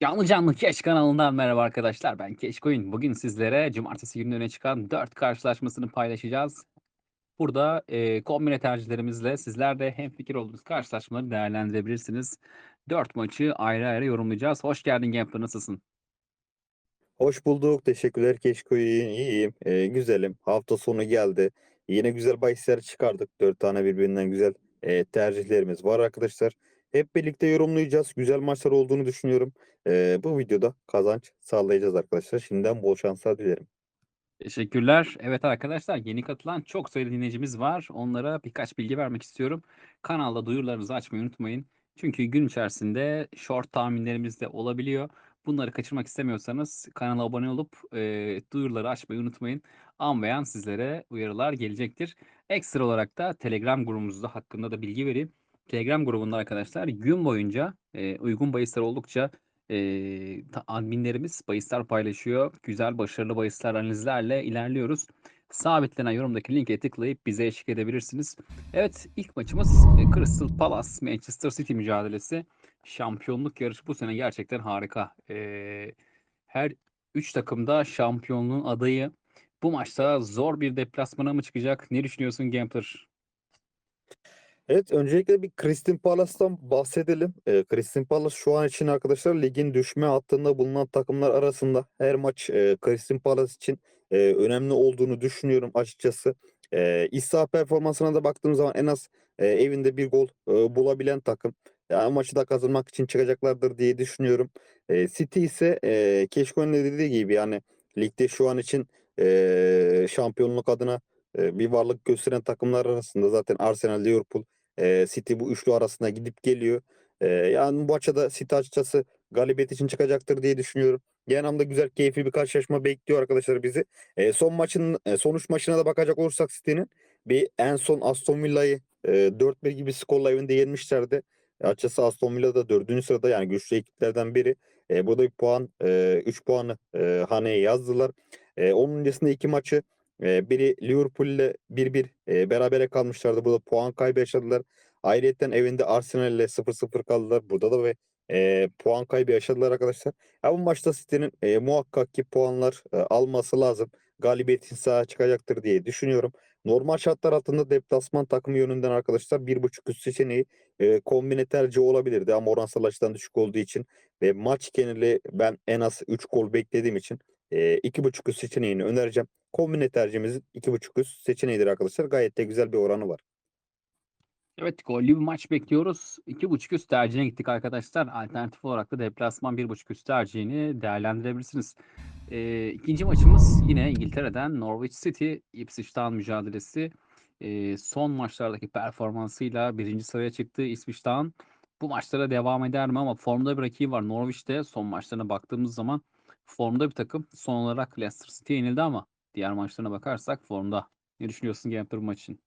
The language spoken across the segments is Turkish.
Canlı canlı Keş kanalından merhaba arkadaşlar. Ben Keşkoyun. Bugün sizlere cumartesi günü öne çıkan 4 karşılaşmasını paylaşacağız. Burada e, kombine tercihlerimizle sizler de hem fikir olduğunuz karşılaşmaları değerlendirebilirsiniz. 4 maçı ayrı ayrı yorumlayacağız. Hoş geldin Gambler nasılsın? Hoş bulduk. Teşekkürler Keşkoy. İyiyim. Ee, güzelim. Hafta sonu geldi. Yine güzel bahisler çıkardık. Dört tane birbirinden güzel e, tercihlerimiz var arkadaşlar. Hep birlikte yorumlayacağız. Güzel maçlar olduğunu düşünüyorum. Ee, bu videoda kazanç sağlayacağız arkadaşlar. Şimdiden bol şanslar dilerim. Teşekkürler. Evet arkadaşlar yeni katılan çok sayıda dinleyicimiz var. Onlara birkaç bilgi vermek istiyorum. Kanalda duyurularınızı açmayı unutmayın. Çünkü gün içerisinde short tahminlerimiz de olabiliyor. Bunları kaçırmak istemiyorsanız kanala abone olup e, duyuruları açmayı unutmayın. An sizlere uyarılar gelecektir. Ekstra olarak da Telegram grubumuzda hakkında da bilgi vereyim. Telegram grubunda arkadaşlar gün boyunca e, uygun bahisler oldukça e, adminlerimiz bahisler paylaşıyor. Güzel, başarılı bahisler analizlerle ilerliyoruz. Sabitlenen yorumdaki linke tıklayıp bize eşlik edebilirsiniz. Evet, ilk maçımız e, Crystal Palace Manchester City mücadelesi. Şampiyonluk yarışı bu sene gerçekten harika. E, her 3 takım da şampiyonluğun adayı. Bu maçta zor bir deplasmana mı çıkacak? Ne düşünüyorsun Gambler? Evet, öncelikle bir Crystal Palace'tan bahsedelim. Ee, Crystal Palace şu an için arkadaşlar ligin düşme hattında bulunan takımlar arasında her maç e, Crystal Palace için e, önemli olduğunu düşünüyorum açıkçası. E, iç performansına da baktığım zaman en az e, evinde bir gol e, bulabilen takım. Yani maçı da kazanmak için çıkacaklardır diye düşünüyorum. E, City ise e, Keşko'nun dediği gibi yani ligde şu an için e, şampiyonluk adına e, bir varlık gösteren takımlar arasında zaten Arsenal, Liverpool Eee, City bu üçlü arasında gidip geliyor. Eee, yani bu maçta da City açıkçası galibiyet için çıkacaktır diye düşünüyorum. Genel anlamda güzel, keyifli bir karşılaşma bekliyor arkadaşlar bizi. Eee, son maçın eee, sonuç maçına da bakacak olursak City'nin bir en son Aston Villa'yı eee 4-1 gibi skorla evinde yenmişlerdi. Açıkçası Aston Villa da 4. sırada yani güçlü ekiplerden biri. Eee, burada bir puan, 3 puanı eee haneye yazdılar. Eee, onun öncesinde iki maçı Biri Liverpool ile 1-1 eee, berabere kalmışlardı. Burada puan kaybı yaşadılar. Ayrıyeten evinde Arsenal ile 0-0 kaldılar. Burada da ve eee, puan kaybı yaşadılar arkadaşlar. Ya bu maçta City'nin eee, muhakkak ki puanlar eee, alması lazım. Galibiyetin sahaya çıkacaktır diye düşünüyorum. Normal şartlar altında deplasman takımı yönünden arkadaşlar 1.5 üst seçeneği eee, kombine tercih olabilirdi ama oransal açıdan düşük olduğu için ve maç geneli ben en az 3 gol beklediğim için eee 2.5 üst seçeneğini önereceğim. Kombine tercihimiz 2.5 üst seçeneğidir arkadaşlar. Gayet de güzel bir oranı var. Evet, gollü bir maç bekliyoruz. 2.5 üst tercihine gittik arkadaşlar. Alternatif olarak da deplasman 1.5 üst tercihini değerlendirebilirsiniz. Ee, ikinci maçımız yine İngiltere'den Norwich City Ipswich Town mücadelesi. Ee, son maçlardaki performansıyla birinci sıraya çıktı Ipswich Town. Bu maçlara devam eder mi ama formda bir rakibi var. Norwich'te son maçlarına baktığımız zaman formda bir takım. Son olarak Leicester City'ye yenildi ama diğer maçlarına bakarsak formda. Ne düşünüyorsun Gambler bu maç için?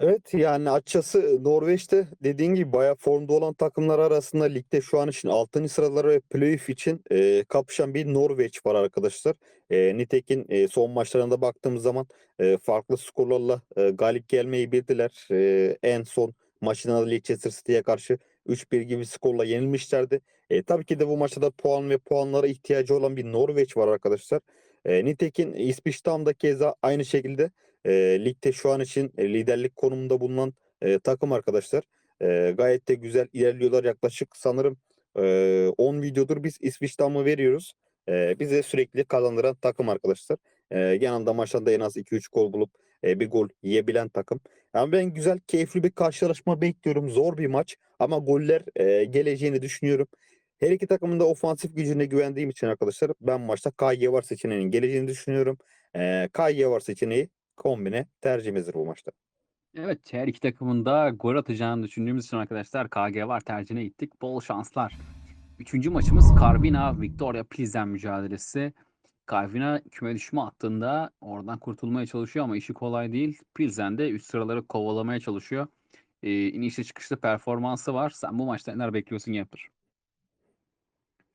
Evet yani açıkçası Norveç'te dediğin gibi bayağı formda olan takımlar arasında ligde şu an için 6. sıraları ve playoff için e, kapışan bir Norveç var arkadaşlar. E, nitekim e, son maçlarında baktığımız zaman e, farklı skorlarla e, galip gelmeyi bildiler. E, en son maçında da Leicester City'ye karşı 3-1 gibi skorla yenilmişlerdi. E, tabii ki de bu maçta da puan ve puanlara ihtiyacı olan bir Norveç var arkadaşlar. E, nitekim İsviçre tam da keza aynı şekilde e, ligde şu an için e, liderlik konumunda bulunan e, takım arkadaşlar. E, gayet de güzel ilerliyorlar. Yaklaşık sanırım e, 10 videodur biz İsviçre damı veriyoruz. E, bize sürekli kazandıran takım arkadaşlar. E, yanında maçlarda en az 2-3 gol bulup e, bir gol yiyebilen takım. Yani ben güzel, keyifli bir karşılaşma bekliyorum. Zor bir maç ama goller e, geleceğini düşünüyorum. Her iki takımın da ofansif gücüne güvendiğim için arkadaşlar ben maçta KY var seçeneğinin geleceğini düşünüyorum. E, KY var seçeneği kombine tercihimizdir bu maçta. Evet, her iki takımın da gol atacağını düşündüğümüz için arkadaşlar KG var tercihine gittik. Bol şanslar. Üçüncü maçımız Carvina Victoria Pilsen mücadelesi. Carvina küme düşme hattında oradan kurtulmaya çalışıyor ama işi kolay değil. Pilsen de üst sıraları kovalamaya çalışıyor. Ee, inişli çıkışlı performansı var. Sen bu maçta neler bekliyorsun Yapır?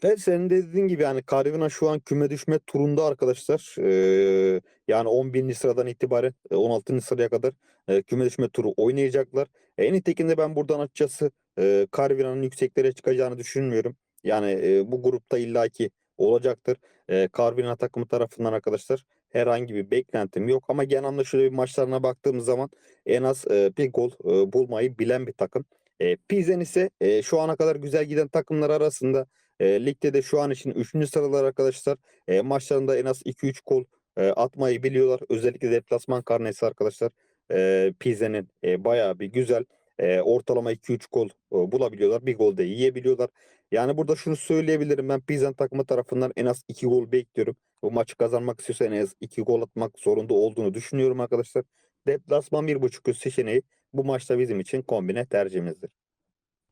Evet senin de dediğin gibi yani Carvina şu an küme düşme turunda arkadaşlar. Ee, yani 11. sıradan itibaren e, 16. sıraya kadar e, küme düşme turu oynayacaklar. En nitekim ben buradan açıkçası e, Carvina'nın yükseklere çıkacağını düşünmüyorum. Yani e, bu grupta illaki olacaktır. E, Karbina takımı tarafından arkadaşlar herhangi bir beklentim yok ama genel anlamda şöyle bir maçlarına baktığımız zaman en az e, bir gol e, bulmayı bilen bir takım. E, Pilsen ise e, şu ana kadar güzel giden takımlar arasında e, ligde de şu an için 3. sıralar arkadaşlar. E, maçlarında en az 2-3 gol e, atmayı biliyorlar. Özellikle deplasman karnesi arkadaşlar. E, Pilsen'in e, bayağı bir güzel. E, ortalama 2-3 gol e, bulabiliyorlar. Bir gol de yiyebiliyorlar. Yani burada şunu söyleyebilirim. Ben Pilsen takımı tarafından en az 2 gol bekliyorum. Bu maçı kazanmak istiyorsa en az 2 gol atmak zorunda olduğunu düşünüyorum arkadaşlar. Deplasman 1.5 üst seçeneği bu maçta bizim için kombine tercihimizdir.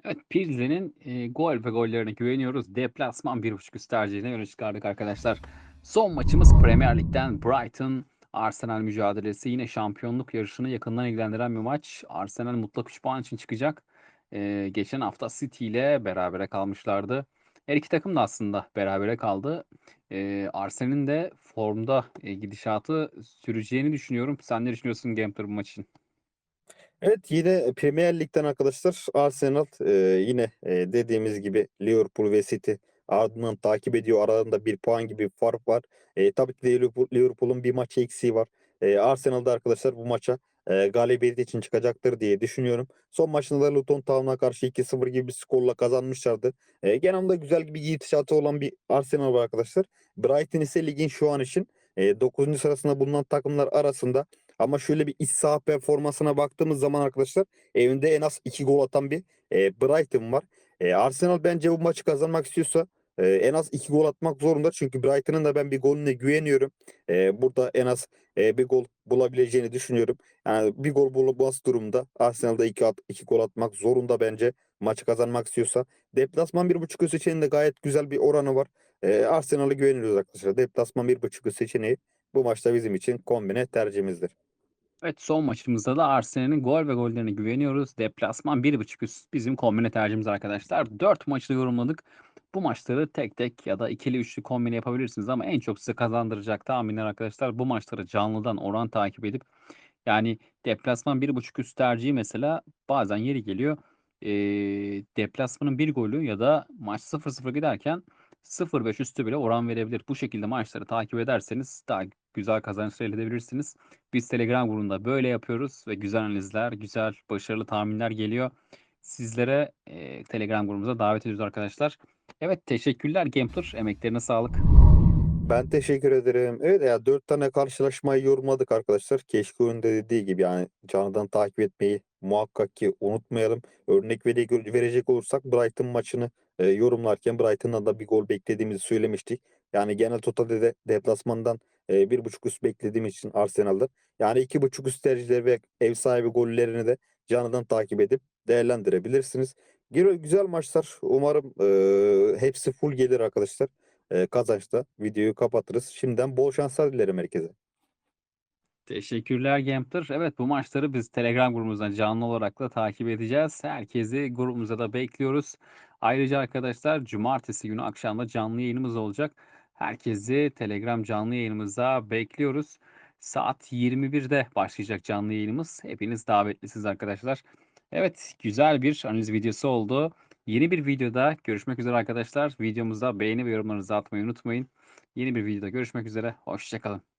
Evet, Pilsen'in e, gol ve gollerine güveniyoruz. Deplasman 1.5 üst tercihine öne çıkardık arkadaşlar. Son maçımız Premier Lig'den Brighton Arsenal mücadelesi. Yine şampiyonluk yarışını yakından ilgilendiren bir maç. Arsenal mutlak 3 puan için çıkacak. E, geçen hafta City ile berabere kalmışlardı. Her iki takım da aslında berabere kaldı. E, Arsenal'in de formda e, gidişatı süreceğini düşünüyorum. Sen ne düşünüyorsun Gambler bu maç için? Evet yine Premier Lig'den arkadaşlar Arsenal e, yine e, dediğimiz gibi Liverpool ve City ardından takip ediyor. Aralarında bir puan gibi bir fark var. E, tabii ki Liverpool'un bir maç eksiği var. E, Arsenal'da arkadaşlar bu maça e, galibiyet için çıkacaktır diye düşünüyorum. Son maçında da Luton Town'a karşı 2-0 gibi bir skorla kazanmışlardı. E, genelde güzel bir gidişatı olan bir Arsenal var arkadaşlar. Brighton ise ligin şu an için e, 9. sırasında bulunan takımlar arasında. Ama şöyle bir iç saha performansına baktığımız zaman arkadaşlar evinde en az 2 gol atan bir e, Brighton var. E, Arsenal bence bu maçı kazanmak istiyorsa e, en az 2 gol atmak zorunda. Çünkü Brighton'ın da ben bir golüne güveniyorum. E, burada en az e, bir gol bulabileceğini düşünüyorum. Yani bir gol bulunmaz durumda Arsenal'da 2 at, iki gol atmak zorunda bence maçı kazanmak istiyorsa. Deplasman 1.5 üst seçeneğinde gayet güzel bir oranı var. E, Arsenal'a güveniyoruz arkadaşlar. Deplasman 1.5 üst seçeneği bu maçta bizim için kombine tercihimizdir. Evet son maçımızda da Arsenal'in gol ve gollerine güveniyoruz. Deplasman 1.5 üst bizim kombine tercihimiz arkadaşlar. 4 maçı yorumladık. Bu maçları tek tek ya da ikili üçlü kombine yapabilirsiniz ama en çok size kazandıracak tahminler arkadaşlar bu maçları canlıdan oran takip edip yani deplasman 1.5 üst tercihi mesela bazen yeri geliyor. E, deplasmanın bir golü ya da maç 0-0 giderken 0.5 üstü bile oran verebilir. Bu şekilde maçları takip ederseniz daha güzel kazançlar elde edebilirsiniz. Biz Telegram grubunda böyle yapıyoruz ve güzel analizler, güzel, başarılı tahminler geliyor. Sizlere e, Telegram grubumuza davet ediyoruz arkadaşlar. Evet teşekkürler Gambler. Emeklerine sağlık. Ben teşekkür ederim. Evet ya dört tane karşılaşmayı yorumladık arkadaşlar. Keşke oyunda dediği gibi yani canlıdan takip etmeyi muhakkak ki unutmayalım. Örnek vere- verecek olursak Brighton maçını e, yorumlarken Brighton'dan da bir gol beklediğimizi söylemiştik. Yani genel totalde de deplasmandan e, bir buçuk üst beklediğim için Arsenal'da. Yani iki buçuk üst tercihleri ve ev sahibi gollerini de canlıdan takip edip değerlendirebilirsiniz. Güzel maçlar. Umarım e, hepsi full gelir arkadaşlar e, kazançta videoyu kapatırız. Şimdiden bol şanslar dilerim herkese. Teşekkürler Gambler. Evet bu maçları biz Telegram grubumuzdan canlı olarak da takip edeceğiz. Herkesi grubumuza da bekliyoruz. Ayrıca arkadaşlar cumartesi günü akşamda canlı yayınımız olacak. Herkesi Telegram canlı yayınımıza bekliyoruz. Saat 21'de başlayacak canlı yayınımız. Hepiniz davetlisiniz arkadaşlar. Evet güzel bir analiz videosu oldu. Yeni bir videoda görüşmek üzere arkadaşlar. Videomuza beğeni ve yorumlarınızı atmayı unutmayın. Yeni bir videoda görüşmek üzere. Hoşçakalın.